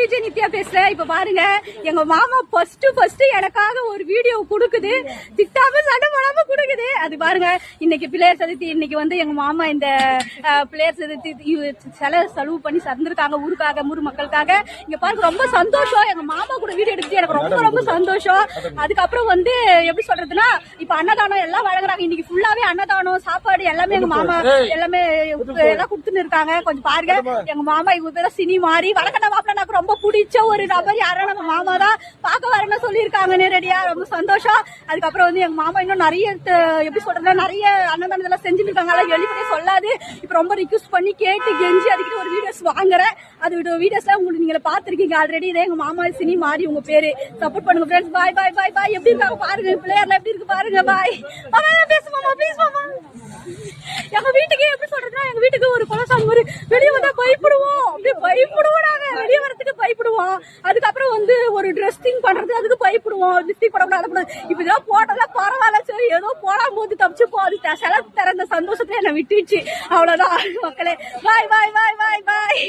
விஜய் நித்யா பேசுறேன் இப்ப பாருங்க எங்க மாமா ஃபர்ஸ்ட் ஃபர்ஸ்ட் எனக்காக ஒரு வீடியோ கொடுக்குது. திட்டாம சண்டை போடாம கொடுக்குது. அது பாருங்க இன்னைக்கு பிள்ளையர் சதுர்த்தி இன்னைக்கு வந்து எங்க மாமா இந்த அஹ், பிள்ளையர் சதுர்த்தி செலவு செலவு பண்ணி சந்திருக்காங்க ஊருக்காக ஊர் மக்களுக்காக. இங்க பாருங்க ரொம்ப சந்தோஷம். எங்க மாமா கூட வீடியோ எடுத்து எனக்கு ரொம்ப ரொம்ப சந்தோஷம். அதுக்கப்புறம் வந்து எப்படி சொல்றதுன்னா இப்ப அன்னதானம் எல்லாம் வழங்குறாங்க. இன்னைக்கு ஃபுல்லாவே அன்னதானம் சாப்பாடு எல்லாமே எங்க மாமா எல்லாமே எல்லாம் கொடுத்துன்னு இருக்காங்க. கொஞ்சம் பாருங்க எங்க மாமா இவங்க பேர சினி மாறி வழக்கண்ண எனக்கு ரொம்ப பிடிச்ச ஒரு நபர் யாரும் நம்ம மாமா தான். பார்க்க வரேன்னு சொல்லியிருக்காங்க நேரடியா. ரொம்ப சந்தோஷம். அதுக்கப்புறம் வந்து எங்க மாமா இன்னும் நிறைய எப்படி சொல்றதுன்னா நிறைய அன்னதானம் இதெல்லாம் செஞ்சுட்டு இருக்காங்க அதெல்லாம் வெளிப்படையே சொல்லாது. இப்ப ரொம்ப ரிக்வஸ்ட் பண்ணி கேட்டு கெஞ்சி அதுக்கிட்ட ஒரு வீடியோஸ் வாங்குறேன். அது வீடியோஸ் உங்களுக்கு நீங்க பார்த்துருக்கீங்க ஆல்ரெடி இதே எங்க மாமா சினி மாறி உங்க பேரு. சப்போர்ட் பண்ணுங்க ஃப்ரெண்ட்ஸ் பாய் பாய் பாய் பாய் எப்படி இருக்காங்க பாருங்க பிள்ளையர்லாம் எப்படி இருக்கு பாருங்க பாய் மாமா பேசு மாமா ப்ளீஸ் மாமா. எங்க வீட்டுக்கு எப்படி சொல்றதுன்னா எங்க வீட்டுக்கு ஒரு குலசாமி ஒரு வெளியே வந்தா பயப்படுவோம். அப்படியே பயப்படுவோம் நாங்க. வெளியே பயப்படுவோம் அதுக்கப்புறம் வந்து ஒரு ட்ரெஸ்ஸிங் பண்றது அதுக்கு பயப்படுவோம். லிப்டிக் போடக்கூடாது கூடாது இப்ப இதெல்லாம் போட்டதெல்லாம் பரவாயில்ல சரி ஏதோ போடாம போது தப்பிச்சு போது செலவு திறந்த சந்தோஷத்துல என்ன விட்டுச்சு அவ்வளவுதான் மக்களே. பாய் பாய் பாய் பாய் பாய்